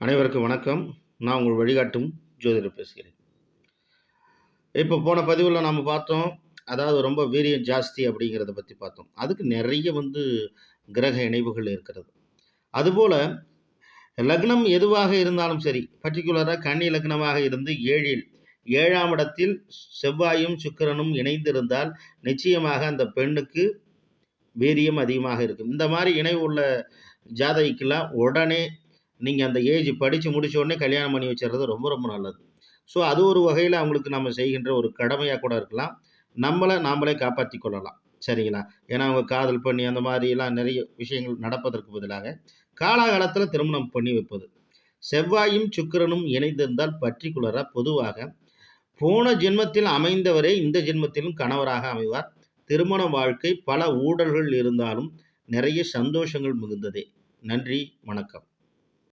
அனைவருக்கும் வணக்கம். நான் உங்கள் வழிகாட்டும் ஜோதிடர் பேசுகிறேன். இப்போ போன பதிவில் நாம் பார்த்தோம் அதாவது ரொம்ப வீரியம் ஜாஸ்தி அப்படிங்கிறத பற்றி பார்த்தோம். அதுக்கு நிறைய வந்து கிரக இணைவுகள் இருக்கிறது. அதுபோல் லக்னம் எதுவாக இருந்தாலும் சரி பர்டிகுலராக கன்னி லக்னமாக இருந்து ஏழில் ஏழாம் இடத்தில் செவ்வாயும் சுக்கிரனும் இணைந்திருந்தால் நிச்சயமாக அந்த பெண்ணுக்கு வீரியம் அதிகமாக இருக்கும். இந்த மாதிரி இணைவு உள்ள ஜாதகிக்கெல்லாம் உடனே நீங்கள் அந்த ஏஜ் படித்து முடிச்ச உடனே கல்யாணம் பண்ணி வச்சிடுறது ரொம்ப ரொம்ப நல்லது. ஸோ அது ஒரு வகையில் அவங்களுக்கு நம்ம செய்கின்ற ஒரு கடமையாக கூட இருக்கலாம். நம்மளை நாமளே காப்பாற்றி கொள்ளலாம். சரிங்களா? ஏன்னா அவங்க காதல் பண்ணி அந்த மாதிரிலாம் நிறைய விஷயங்கள் நடப்பதற்கு பதிலாக காலாகாலத்தில் திருமணம் பண்ணி வைப்பது. செவ்வாயும் சுக்கிரனும் இணைந்திருந்தால் பர்டிகுலராக பொதுவாக போன ஜென்மத்தில் அமைந்தவரே இந்த ஜென்மத்திலும் கணவராக அமைவார். திருமண வாழ்க்கை பல ஊழல்கள் இருந்தாலும் நிறைய சந்தோஷங்கள் மிகுந்ததே. நன்றி வணக்கம்.